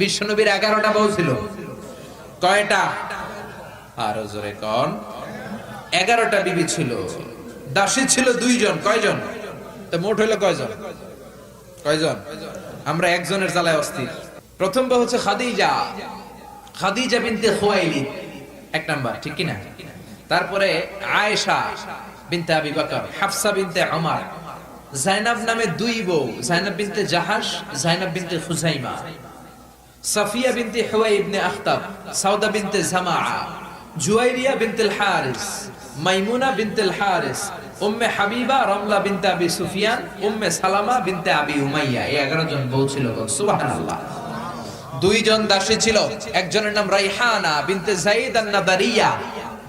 বিশ্বনবীর এগারোটা বউ ছিল। কয়টা? আরও জোরে কন। এগারোটা বিবি ছিল। দাসী ছিল দুইজন। কয়জন? মোট হইল কয়জন? কয়জন? আমরা একজনের জ্বালায় অস্থির। প্রথম বউ হচ্ছে খাদিজা। খাদিজা বিনতে খুয়াইলিদ। এক নাম্বার, ঠিক কি না তারপরে আয়েশা বিনতে আবি বকর, হাফসা বিনতে ওমর জাইনাব নামে দুই বউ। Zainab bint Jahsh Zainab bint Khuzaima. Safiya bint Huyayy ibn Akhtab, Sauda bint Zama, Juwairiya bint Harith Maimuna bint Harith Umm Habiba Ramla bint Abi Sufyan, Umm সালামা বিনতে আবি উমাইয়া। এই 11 জন বউ ছিল সুবহানাল্লাহ। দুইজন দাসী ছিল, একজনের নাম রাইহানা বিনতে জাইদ আন-নাদারিয়া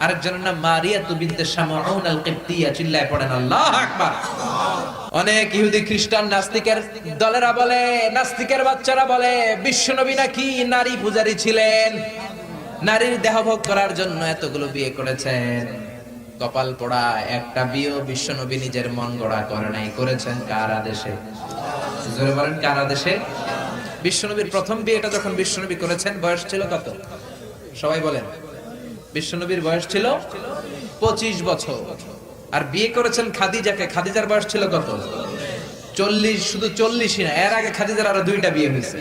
আরেকজনের নাম মারিয়া তু বিনতে শামাউন আল-কিবতিয়া চিল্লায় পড়েন, আল্লাহু আকবার। অনেক ইহুদি খ্রিস্টান নাস্তিকের দলেরা বলে, নাস্তিকের বাচ্চারা বলে, বিশ্বনবী নাকি নারী পূজারী ছিলেন? নারীর দেহভোগ করার জন্য এতগুলো বিয়ে করেছেন। কপাল পোড়া, একটা বিয়ে বিশ্বনবী নিজের মন গড়া করে নাই, করেছেন কার আদেশে? জোরে বলেন, কার আদেশে? বিশ্বনবীর প্রথম বিয়েটা যখন বিশ্বনবী করেছেন, বয়স ছিল কত? সবাই বলেন। বিশ্বনবীর বয়স ছিল পঁচিশ বছর। আর বিয়ে করেছেন খাদিজাকে। খাদিজার বয়স ছিল কত? চল্লিশ, শুধু চল্লিশই না, এর আগে খাদিজার আরও দুইটা বিয়ে হয়েছে।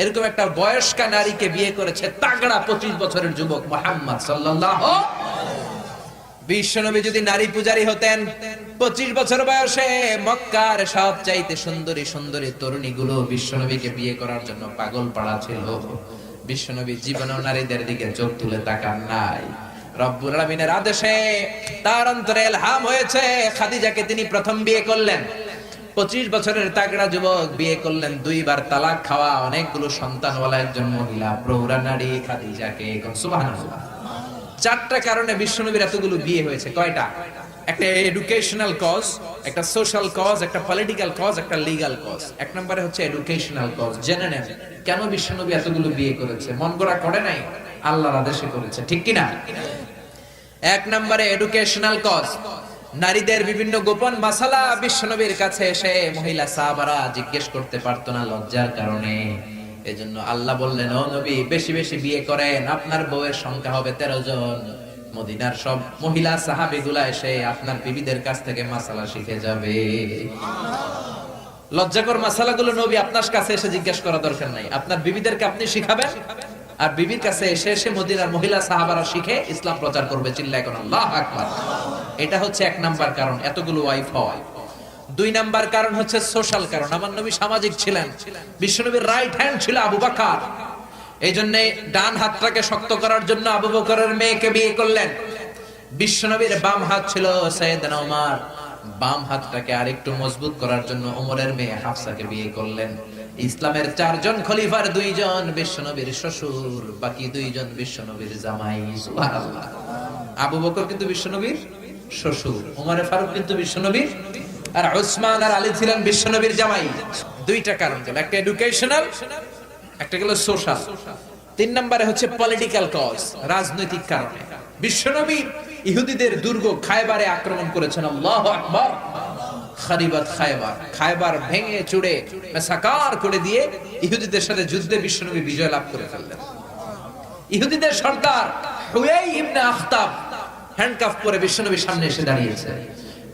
এরকম একটা বয়স্কা নারীকে বিয়ে করেছে তাগড়া পঁচিশ বছরের যুবক মোহাম্মদ সাল্লাহ বিশ্বনবী যদি নারী পূজারী হতেন, পঁচিশ বছর বয়সে মক্কার সব চাইতে সুন্দরী সুন্দরী তরুণীগুলো বিশ্বনবীকে বিয়ে করার জন্য পাগল পাড়া ছিল। বিশ্বনবী জীবন নারীদের দিকে চোখ তুলে তাকান নাই। আলামিনের আদেশে তার অন্তরে এলহাম হয়েছে। খাদিজাকে তিনি প্রথম বিয়ে করলেন। পঁচিশ বছরের তাগড়া যুবক বিয়ে করলেন। দুইবার তালাক খাওয়া, অনেকগুলো সন্তানওয়ালা, একজন মহিলা প্রৌরা নারী খাদিজাকে। সুবহানাল্লাহ। চারটা কারণে বিশ্বনবীর এতগুলো বিয়ে হয়েছে। কয়টা? একটা এডুকেশনাল কজ একটা সোশ্যাল কজ একটা পলিটিক্যাল কজ একটা লিগ্যাল কজ এক নম্বরে হচ্ছে এডুকেশনাল কজ জেনে নেন, কেন বিশ্বনবী এতগুলো বিয়ে করেছে? মন গড়া করে নাই? আল্লাহর আদেশে করেছে, ঠিক কি না এক নম্বরে এডুকেশনাল কজ নারীদের বিভিন্ন গোপন মাসালা বিশ্বনবীর কাছে এসে মহিলা সাহাবারা জিজ্ঞেস করতে পারতো না লজ্জার কারণে। এজন্য আল্লাহ বললেন, ও নবী, বেশি বেশি বিয়ে করেন, আপনার বউয়ের সংখ্যা হবে তেরো জন। মদিনার সব মহিলা সাহাবিগুলা এসে আপনার বিবিদের কাছ থেকে মাসালা শিখে যাবে। লজ্জাকর মাসালাগুলো নবী আপনার কাছে এসে জিজ্ঞেস করা দরকার নাই। আপনার বিবিদেরকে আপনি শিখাবেন, আর বিবির কাছে এসে এসে মদিনার মহিলা সাহাবারা শিখে ইসলাম প্রচার করবে, চিল্লায় কোন আল্লাহ আকবার। এটা হচ্ছে এক নাম্বার কারণ, এতগুলো ওয়াইফ হওয়া দুই নাম্বার কারণ হচ্ছে সোশ্যাল কারণ। আমার নবী সামাজিক ছিলেন। বিশ্বনবীর রাইট হ্যান্ড ছিল আবু বাকার। এই জন্য ডান হাতটাকে শক্ত করার জন্য আবু বকরের মেয়েকে বিয়ে করলেন। বিশ্বনবীর বাম হাত ছিল সৈয়দনা ওমর বাম হাতটাকে আরেকটু মজবুত করার জন্য ওমরের মেয়ে হাফসাকে বিয়ে করলেন। ইসলামের চারজন খলিফার দুইজন বিশ্বনবীর শ্বশুর, বাকি দুইজন বিশ্বনবীর জামাই। সুবহানাল্লাহ। আবু বকর কিন্তু বিশ্বনবীর শ্বশুর ওমরে ফারুক কিন্তু বিশ্বনবীর, আর উসমান আর আলী ছিলেন বিশ্বনবীর জামাই। দুইটা কারণ গেল একটা এডুকেশনাল একটা গেল সোশ্যাল তিন নম্বরে হচ্ছে পলিটিক্যাল কজ রাজনৈতিক কারণে। বিশ্বনবী ইহুদিদের দুর্গ খায়বারে আক্রমণ করেছেন, আল্লাহ আকবার। খায়বার খায়বার ভেঙে চুড়ে সাকার করে দিয়ে ইহুদিদের সাথে যুদ্ধে বিশ্বনবী বিজয় লাভ করে ফেললেন। ইহুদিদের সর্দার হুয়াই ইবনে আখতাব হ্যান্ডকাফ করে বিশ্বনবীর সামনে এসে দাঁড়িয়েছে।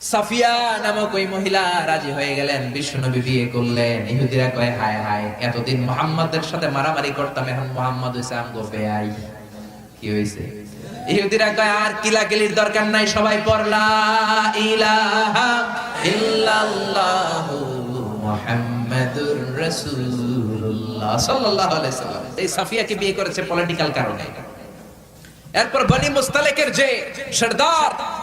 সাফিয়া নামক ওই মহিলা রাজি হয়ে গেলেন বিশ্বনবী বিয়ে করলেন। ইহুদিরা কয়, হায় হায়, এতদিন মোহাম্মদের সাথে মারামারি করতাম, এখন মোহাম্মদ হইছে আমগো বেআই। কি হইছে? ইহুদিরা কয়, আর কিলাকিলির দরকার নাই, সবাই পড়লা ইলাহা ইল্লাল্লাহু মুহাম্মাদুর রাসূলুল্লাহ সাল্লাল্লাহু আলাইহি সাল্লাম। এই বিয়ে করেছে? পলিটিক্যাল কারণে। এরপর বনি মুস্তালেকের যে সর্দার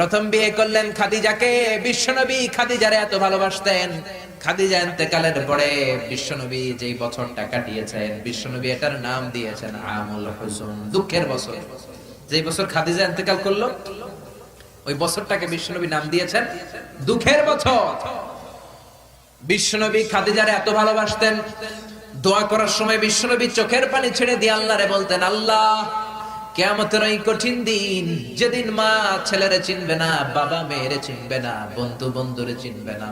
প্রথম বিয়ে করলেন খাদিজাকে। বিশ্বনবী খাদিজারে এত ভালোবাসতেন। খাদিজা ইন্তেকালের পরে বিশ্বনবী যেই বছরটা কাটিয়েছেন, বিশ্বনবী এটার নাম দিয়েছেন আমুল হুজুন দুঃখের বছর। যেই বছর খাদিজা ইন্তেকাল করল, ওই বছরটাকে বিশ্বনবী নাম দিয়েছেন দুঃখের বছর। বিশ্বনবী খাদিজারে এত ভালোবাসতেন। দোয়া করার সময় বিশ্বনবী চোখের পানি ছেড়ে দিয়ে আল্লাহরে বলতেন, আল্লাহ কেয়ামতের ওই কঠিন দিন, যেদিন মা ছেলেরে চিনবে না, বাবা মেয়েরে চিনবে না, বন্ধু বন্ধুরে চিনবে না,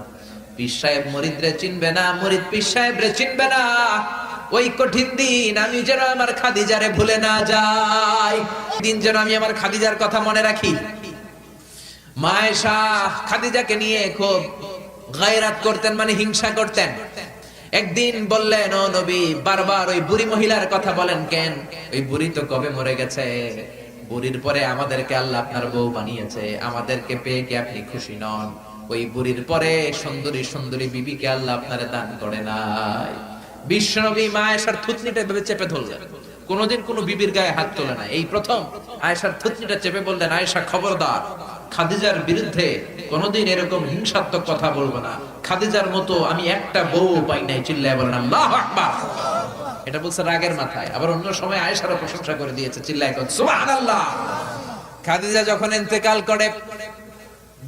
পীর সাহেব মরিদরে চিনবে না, মরিদ পীর সাহেবরে চিনবে না, ওই কঠিন দিন আমি যেন আমার খাদিজারে ভুলে না যাই। দিন যেন আমি আমার খাদিজার কথা মনে রাখি। মায়েশা খাদিজাকে নিয়ে খুব গায়রাত করতেন মানে হিংসা করতেন। একদিন বললেন, ও নবী, বারবার ওই বুড়ি মহিলার কথা বলেন কেন? ওই বুড়ি তো কবে মরে গেছে? বুড়ির পরে আমাদেরকে আল্লাহ আপনার বউ বানিয়েছে। আমাদেরকে পেয়ে কি আপনি খুশি নন? ওই বুড়ির পরে সুন্দরী সুন্দরী বিবিকে আল্লাহ আপনারে দান করে নাই। বিশ্বনবী মা আয়েশার থুতনিটা ভেবে চেপে ধরলেন। কোনোদিন কোনো বিবির গায়ে হাত তোলে না এই প্রথম আয়েশার থুতনিটা চেপে বললেন, আয়েশা খবরদার, খাদিজার বিরুদ্ধে কোনোদিন এরকম হিংসাত্মক কথা বলব না। খাদিজার মতো আমি একটা বউ পাই নাই, চিল্লায় বলেন, আল্লাহ আকবার। এটা বলছে রাগের মাথায়। আবার অন্য সময় আয়েশারও প্রশংসা করে দিয়েছে, চিল্লায় কর সুবহানাল্লাহ। খাদিজা যখন ইন্তেকাল করে,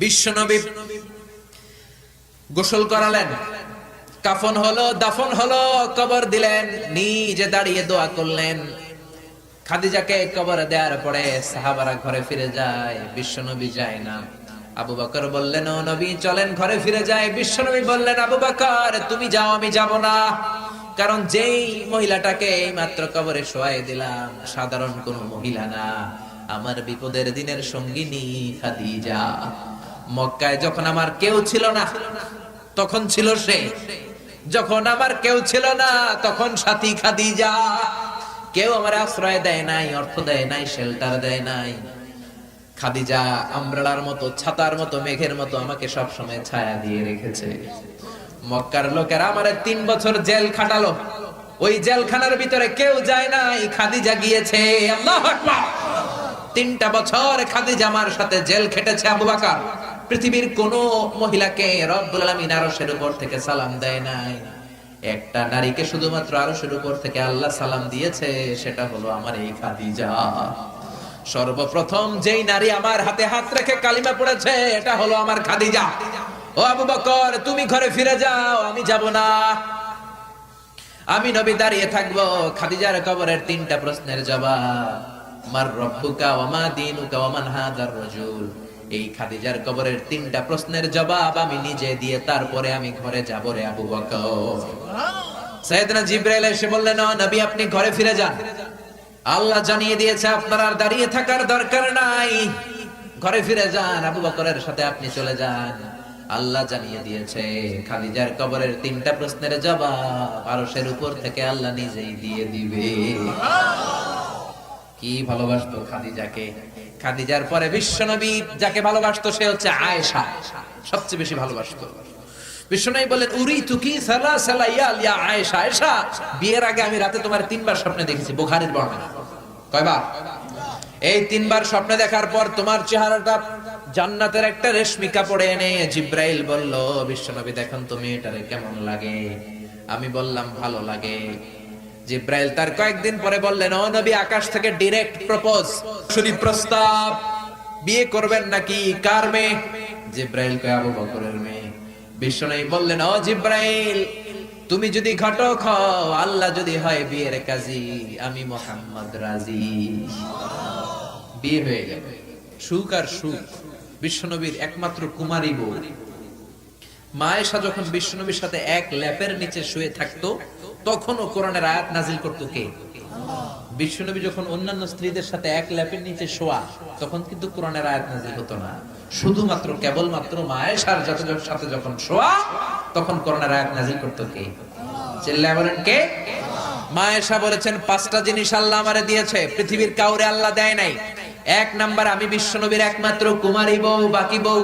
বিশ্বনবী গোসল করালেন, কাফন হলো, দাফন হলো, কবর দিলেন, নিজে দাঁড়িয়ে দোয়া করলেন। খাদিজাকে কবরে দেওয়ার পরে সাহাবারা ঘরে ফিরে যায়, বিশ্বনবী যায় না। আবু বকর বললেন, ও নবী, চলেন ঘরে ফিরে যায় বিশ্বনবী বললেন, আবু বকর, তুমি যাও, আমি যাব না। কারণ যেই মহিলাটাকে এই মাত্র কবরে শোয়াই দিলাম, সাধারণ কোন মহিলা না। আমার বিপদের দিনের সঙ্গিনী খাদিজা। মক্কায় যখন আমার কেউ ছিল না, তখন ছিল সে। যখন আমার কেউ ছিল না, তখন সাথী খাদিজা। কেউ আমার আশ্রয় দেয় নাই, অর্থ দেয় নাই শেল্টার দেয় নাই। খাদিজা আমরালার মতো, ছাতার মতো, মেঘের মতো আমাকে সব সময় ছায়া দিয়ে রেখেছে। মক্কার লোকেরা আমারে তিন বছর জেল খাটালো। ওই জেলখানার ভিতরে কেউ যায় নাই। খাদিজা গিয়েছে, আল্লাহু তিনটা বছর খাদিজা আমার সাথে জেল খেটেছে আবু বাকার। পৃথিবীর কোন মহিলাকে রব্বুল আলামিন আরশের উপর থেকে সালাম দেয় নাই। একটা নারীকে শুধুমাত্র আরশের উপর থেকে আল্লাহ সালাম দিয়েছে, সেটা হলো আমার এই খাদিজা। সর্বপ্রথম যেই নারী আমার হাতে হাত রেখে কালিমা পড়েছে এটা হলো আমার খাদিজা। ও আবু বকর তুমি ঘরে ফিরে যাও আমি যাব না। আমি নবী দাঁড়িয়ে থাকব খাদিজার কবরের তিনটা প্রশ্নের জবাব। মার রব্বুকা ওমা দিনুকা ওমান হাদার রাজুল। এই খাদিজার কবরের তিনটা প্রশ্নের জবাব আমি নিজে দিয়ে তারপরে আমি ঘরে যাব রে আবু বকর। সাইয়েদনা জিব্রাইল এসে বললেন নবী আপনি ঘরে ফিরে যান। আল্লাহ জানিয়ে দিয়েছে, আপনার আর দাঁড়িয়ে থাকার দরকার নাই। ঘরে ফিরে যান, আবু বকরের সাথে আপনি চলে যান। আল্লাহ জানিয়ে দিয়েছে, খাদিজার কবরের তিনটা প্রশ্নের জবাব আরশের উপর থেকে আল্লাহ নিজেই দিয়ে দিবে। কি ভালোবাসতো খাদিজাকে? খাদিজার পরে বিশ্বনবী যাকে ভালোবাসতো সে হচ্ছে আয়েশা, সবচেয়ে বেশি ভালোবাসতো। বিশ্বনবী বলেন উরি তুকি সালা সালা ইয়া ইয়া আয়েশা আয়েশা, বিয়ের আগে আমি রাতে তোমার তিনবার স্বপ্নে দেখেছি, বুখারীর বর্ণনা। কয়বার? এই তিনবার স্বপ্নে দেখার পর তোমার চেহারাটা জান্নাতের একটা রেশমি কাপড়ে এনে জিব্রাইল বলল বিশ্বনবী দেখুন তুমি এটারে কেমন লাগে। আমি বললাম, ভালো লাগে। জিব্রাইল তার কয়েকদিন পরে বললেন, ও নবী, আকাশ থেকে ডাইরেক্ট প্রপোজ শুনি প্রস্তাব, বিয়ে করবেন নাকি? কার মেয়ে? জিব্রাইল কয়, আবু বকরের মেয়ে। বিশ্বনবী বললেন, ও জিব্রাইল, তুমি যদি ঘটক হও, আল্লাহ যদি হয় বিয়ের কাজী, আমি মোহাম্মদ রাজি। বিয়ে হয়ে গেল। সুখ আর সুখ বিশ্বনবীর একমাত্র কুমারী বউ। মায়েশা যখন বিশ্বনবীর সাথে এক ল্যাপের নিচে শুয়ে থাকতো, তখনও কোরআনের আয়াত নাজিল করতো কে? বিশ্বনবী যখন অন্যান্য স্ত্রীদের সাথে এক ল্যাপের নিচে শোয়া, তখন কিন্তু কোরআনের আয়াত নাজিল হতো না। শুধুমাত্র কেবলমাত্র মায়েশার যত সাথে যখন শোয়া, তখন কোরআনের আয়াত নাজিল করতো কে? চিল্লায় বলেন কে? মায়েশা বলেছেন, পাঁচটা জিনিস আল্লাহ আমারে দিয়েছে, পৃথিবীর কাউরে আল্লাহ দেয় নাই। এক নাম্বার, আমি বিশ্বনবীর একমাত্র কুমারী বউ, বাকি বউ